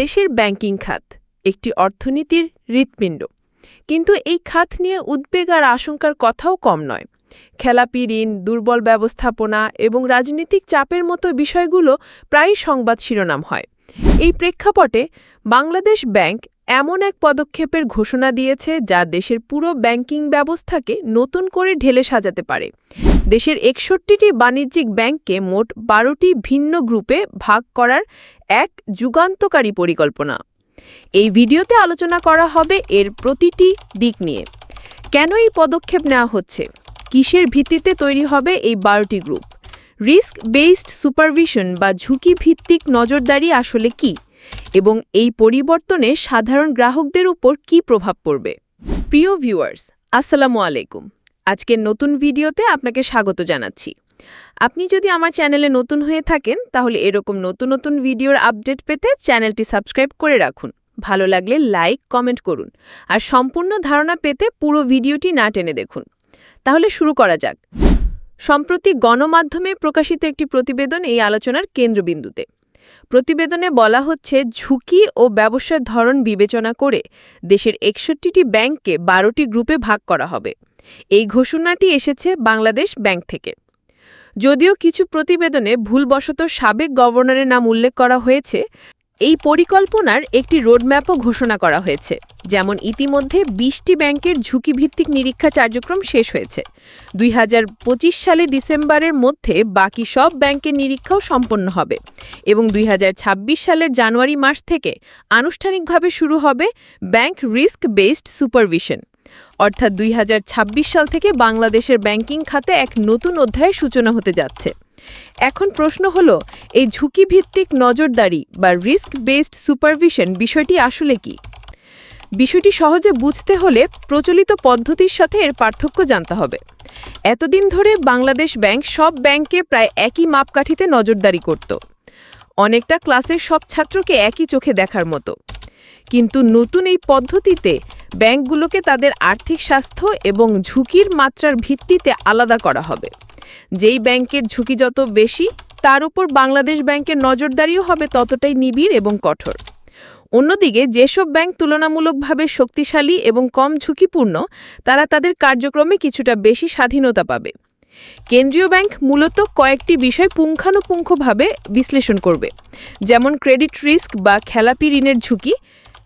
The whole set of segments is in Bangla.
দেশের ব্যাংকিং খাত, একটি অর্থনীতির হৃৎপিণ্ড। কিন্তু এই খাত নিয়ে উদ্বেগ আর আশঙ্কার কথাও কম নয়। খেলাপি, ঋণ, দুর্বল ব্যবস্থাপনা এবং রাজনৈতিক চাপের মতো বিষয়গুলো প্রায় সংবাদ শিরোনাম হয়। এই প্রেক্ষাপটে বাংলাদেশ ব্যাংক এমন এক পদক্ষেপের ঘোষণা দিয়েছে যা দেশের পুরো ব্যাংকিং ব্যবস্থাকে নতুন করে ঢেলে সাজাতে পারে। দেশের একষট্টিটি বাণিজ্যিক ব্যাংককে মোট বারোটি ভিন্ন গ্রুপে ভাগ করার এক যুগান্তকারী পরিকল্পনা। এই ভিডিওতে আলোচনা করা হবে এর প্রতিটি দিক নিয়ে। কেন এই পদক্ষেপ নেওয়া হচ্ছে? কিসের ভিত্তিতে তৈরি হবে এই বারোটি গ্রুপ? রিস্ক বেসড সুপারভিশন বা ঝুঁকি ভিত্তিক নজরদারি আসলে কি? এবং এই পরিবর্তনে সাধারণ গ্রাহকদের উপর কি প্রভাব পড়বে? প্রিয় ভিউয়ার্স, আসসালামু আলাইকুম। আজকের নতুন ভিডিওতে আপনাকে স্বাগত জানাচ্ছি। আপনি যদি আমার চ্যানেলে নতুন হয়ে থাকেন, তাহলে এরকম নতুন নতুন ভিডিওর আপডেট পেতে চ্যানেলটি সাবস্ক্রাইব করে রাখুন। ভালো লাগলে লাইক, কমেন্ট করুন আর সম্পূর্ণ ধারণা পেতে পুরো ভিডিওটি না টেনে দেখুন। তাহলে শুরু করা যাক। সম্প্রতি গণমাধ্যমে প্রকাশিত একটি প্রতিবেদন এই আলোচনার কেন্দ্রবিন্দুতে। প্রতিবেদনে বলা হচ্ছে, ঝুঁকি ও ব্যবসার ধরন বিবেচনা করে দেশের একষট্টিটি ব্যাংককে বারোটি গ্রুপে ভাগ করা হবে। এই ঘোষণাটি এসেছে বাংলাদেশ ব্যাংক থেকে। যদিও কিছু প্রতিবেদনে ভুলবশত সাবেক গভর্নরের নাম উল্লেখ করা হয়েছে এই পরিকল্পনার একটি রোডম্যাপও ঘোষণা করা হয়েছে, যেমন ইতিমধ্যে বিশটি ব্যাংকের ঝুঁকিভিত্তিক নিরীক্ষা কার্যক্রম শেষ হয়েছে। দুই হাজার পঁচিশ সালে ডিসেম্বরের মধ্যে বাকি সব ব্যাংকের নিরীক্ষাও সম্পন্ন হবে এবং দুই হাজার ছাব্বিশ সালের জানুয়ারি মাস থেকে আনুষ্ঠানিকভাবে শুরু হবে ব্যাংক রিস্ক বেসড সুপারভিশন। অর্থাৎ দুই হাজার ছাব্বিশ সাল থেকে বাংলাদেশের ব্যাংকিং খাতে এক নতুন অধ্যায়ের সূচনা হতে যাচ্ছে। এখন প্রশ্ন হল, এই ঝুঁকিভিত্তিক নজরদারি বা রিস্ক বেসড সুপারভিশন বিষয়টি আসলে কি? বিষয়টি সহজে বুঝতে হলে প্রচলিত পদ্ধতির সাথে এর পার্থক্য জানতে হবে। এতদিন ধরে বাংলাদেশ ব্যাংক সব ব্যাংকে প্রায় একই মাপকাঠিতে নজরদারি করত। অনেকটা ক্লাসের সব ছাত্রকে একই চোখে দেখার মতো। কিন্তু নতুন এই পদ্ধতিতে ব্যাংকগুলোকে তাদের আর্থিক স্বাস্থ্য এবং ঝুঁকির মাত্রার ভিত্তিতে আলাদা করা হবে। যেই ব্যাংকের ঝুঁকি যত বেশি, তার উপর বাংলাদেশ ব্যাংকের নজরদারিও হবে ততটাই নিবিড় এবং কঠোর। অন্যদিকে, যেসব ব্যাংক তুলনামূলকভাবে শক্তিশালী এবং কম ঝুঁকিপূর্ণ, তারা তাদের কার্যক্রমে কিছুটা বেশি স্বাধীনতা পাবে। কেন্দ্রীয় ব্যাংক মূলত কয়েকটি বিষয় পুঙ্খানুপুঙ্খভাবে বিশ্লেষণ করবে, যেমন ক্রেডিট রিস্ক বা খেলাপি ঋণের ঝুঁকি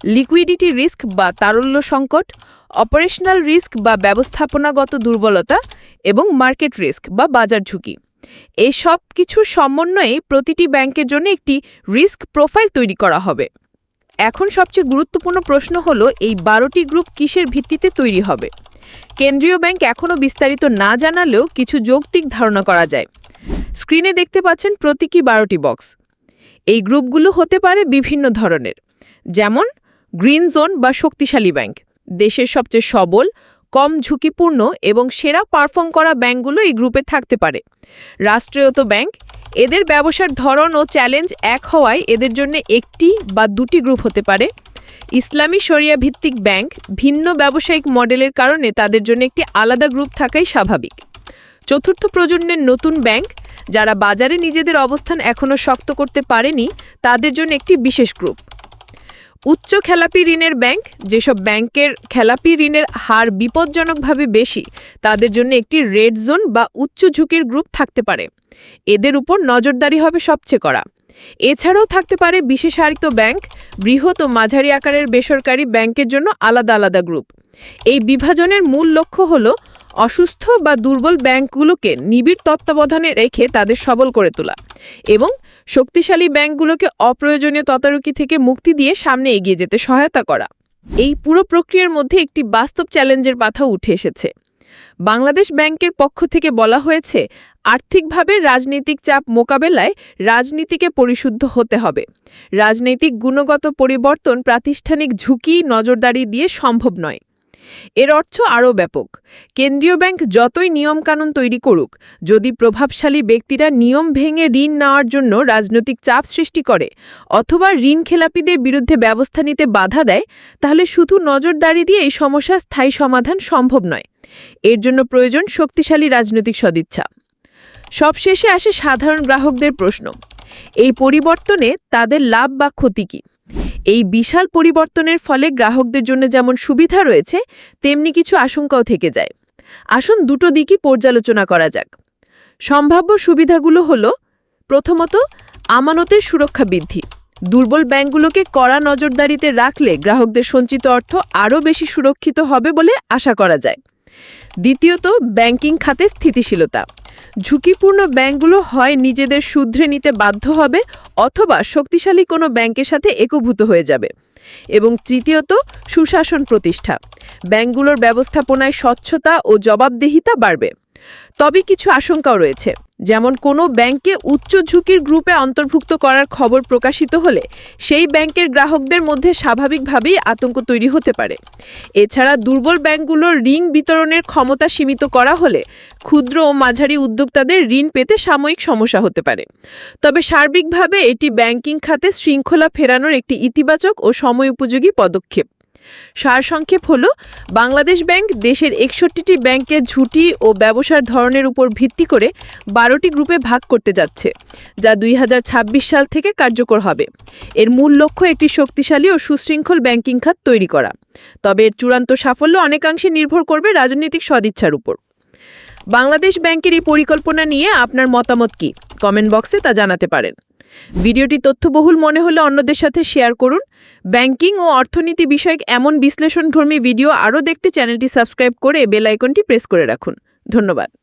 লিকুইডিটি রিস্ক বা তারল্য সংকট, অপারেশনাল রিস্ক বা ব্যবস্থাপনাগত দুর্বলতা এবং মার্কেট রিস্ক বা বাজার ঝুঁকি। এই সব কিছুর সমন্বয়ে প্রতিটি ব্যাংকের জন্য একটি রিস্ক প্রোফাইল তৈরি করা হবে। এখন সবচেয়ে গুরুত্বপূর্ণ প্রশ্ন হলো, এই বারোটি গ্রুপ কিসের ভিত্তিতে তৈরি হবে? কেন্দ্রীয় ব্যাংক এখনও বিস্তারিত না জানালেও কিছু যৌক্তিক ধারণা করা যায়। স্ক্রিনে দেখতে পাচ্ছেন প্রতীকী বারোটি বক্স। এই গ্রুপগুলো হতে পারে বিভিন্ন ধরনের। যেমন গ্রিন জোন বা শক্তিশালী ব্যাংক। দেশের সবচেয়ে সবল, কম ঝুঁকিপূর্ণ এবং সেরা পারফর্ম করা ব্যাংকগুলো এই গ্রুপে থাকতে পারে। রাষ্ট্রায়ত্ত ব্যাংক, এদের ব্যবসার ধরন ও চ্যালেঞ্জ এক হওয়ায় এদের জন্য একটি বা দুটি গ্রুপ হতে পারে। ইসলামী শরিয়া ভিত্তিক ব্যাংক ভিন্ন ব্যবসায়িক মডেলের কারণে তাদের জন্য একটি আলাদা গ্রুপ থাকাই স্বাভাবিক। চতুর্থ প্রজন্মের নতুন ব্যাংক, যারা বাজারে নিজেদের অবস্থান এখনও শক্ত করতে পারেনি, তাদের জন্য একটি বিশেষ গ্রুপ। উচ্চ খেলাপি ঋণের ব্যাংক, যেসব ব্যাংকের খেলাপি ঋণের হার বিপজ্জনকভাবে বেশি, তাদের জন্য একটি রেড জোন বা উচ্চ ঝুঁকির গ্রুপ থাকতে পারে। এদের উপর নজরদারি হবে সবচেয়ে করা এছাড়াও থাকতে পারে বিশেষায়িত ব্যাংক, বৃহৎ ও মাঝারি আকারের বেসরকারি ব্যাংকের জন্য আলাদা আলাদা গ্রুপ। এই বিভাজনের মূল লক্ষ্য হল অসুস্থ বা দুর্বল ব্যাংকগুলোকে নিবিড় তত্ত্বাবধানে রেখে তাদের সবল করে তোলা এবং শক্তিশালী ব্যাংকগুলোকে অপ্রয়োজনীয় তদারকি থেকে মুক্তি দিয়ে সামনে এগিয়ে যেতে সহায়তা করা। এই পুরো প্রক্রিয়ার মধ্যে একটি বাস্তব চ্যালেঞ্জের কথা উঠে এসেছে। বাংলাদেশ ব্যাংকের পক্ষ থেকে বলা হয়েছে, আর্থিকভাবে রাজনৈতিক চাপ মোকাবেলায় রাজনীতিকে পরিশুদ্ধ হতে হবে। রাজনৈতিক গুণগত পরিবর্তন প্রাতিষ্ঠানিক ঝুঁকি নজরদারি দিয়ে সম্ভব নয়। এর অর্থ আরও ব্যাপক। কেন্দ্রীয় ব্যাংক যতই নিয়মকানুন তৈরি করুক, যদি প্রভাবশালী ব্যক্তিরা নিয়ম ভেঙে ঋণ নেওয়ার জন্য রাজনৈতিক চাপ সৃষ্টি করে অথবা ঋণ খেলাপিদের বিরুদ্ধে ব্যবস্থা নিতে বাধা দেয়, তাহলে শুধু নজরদারি দিয়ে এই সমস্যার স্থায়ী সমাধান সম্ভব নয়। এর জন্য প্রয়োজন শক্তিশালী রাজনৈতিক সদিচ্ছা। সবশেষে আসে সাধারণ গ্রাহকদের প্রশ্ন, এই পরিবর্তনে তাদের লাভ বা ক্ষতি কী? এই বিশাল পরিবর্তনের ফলে গ্রাহকদের জন্য যেমন সুবিধা রয়েছে, তেমনি কিছু আশঙ্কাও থেকে যায়। আসুন দুটো দিকই পর্যালোচনা করা যাক। সম্ভাব্য সুবিধাগুলো হলো, প্রথমত, আমানতের সুরক্ষা বৃদ্ধি। দুর্বল ব্যাংকগুলোকে কড়া নজরদারিতে রাখলে গ্রাহকদের সঞ্চিত অর্থ আরও বেশি সুরক্ষিত হবে বলে আশা করা যায়। দ্বিতীয়ত, ব্যাংকিং খাতে স্থিতিশীলতা। ঝুঁকিপূর্ণ ব্যাংকগুলো হয় নিজেদের শুধরে নিতে বাধ্য হবে অথবা শক্তিশালী কোনো ব্যাংকের সাথে একভূত হয়ে যাবে। এবং তৃতীয়ত, সুশাসন প্রতিষ্ঠা। ব্যাংকগুলোর ব্যবস্থাপনায় স্বচ্ছতা ও জবাবদিহিতা বাড়বে। তবে কিছু আশঙ্কাও রয়েছে। যেমন কোনো ব্যাংকে উচ্চ ঝুঁকির গ্রুপে অন্তর্ভুক্ত করার খবর প্রকাশিত হলে সেই ব্যাংকের গ্রাহকদের মধ্যে স্বাভাবিকভাবেই আতঙ্ক তৈরি হতে পারে। এছাড়া দুর্বল ব্যাংকগুলোর ঋণ বিতরণের ক্ষমতা সীমিত করা হলে ক্ষুদ্র ও মাঝারি উদ্যোক্তাদের ঋণ পেতে সাময়িক সমস্যা হতে পারে। তবে সার্বিকভাবে এটি ব্যাংকিং খাতে শৃঙ্খলা ফেরানোর একটি ইতিবাচক ও সময়োপযোগী পদক্ষেপ। সারসংক্ষেপ হল, বাংলাদেশ ব্যাংক দেশের একষট্টিটি ব্যাংকে ঝুঁটি ও ব্যবসার ধরনের উপর ভিত্তি করে বারোটি গ্রুপে ভাগ করতে যাচ্ছে, যা দুই হাজার ছাব্বিশ সাল থেকে কার্যকর হবে। এর মূল লক্ষ্য একটি শক্তিশালী ও সুশৃঙ্খল ব্যাংকিং খাত তৈরি করা। তবে এর চূড়ান্ত সাফল্য অনেকাংশে নির্ভর করবে রাজনৈতিক সদিচ্ছার উপর। বাংলাদেশ ব্যাংকের এই পরিকল্পনা নিয়ে আপনার মতামত কি? কমেন্ট বক্সে তা জানাতে পারেন। ভিডিওটি তথ্যবহুল মনে হলে অন্যদের সাথে শেয়ার করুন। ব্যাংকিং ও অর্থনীতি বিষয়ক এমন বিশ্লেষণধর্মী ভিডিও আরও দেখতে চ্যানেলটি সাবস্ক্রাইব করে বেল আইকনটি প্রেস করে রাখুন। ধন্যবাদ।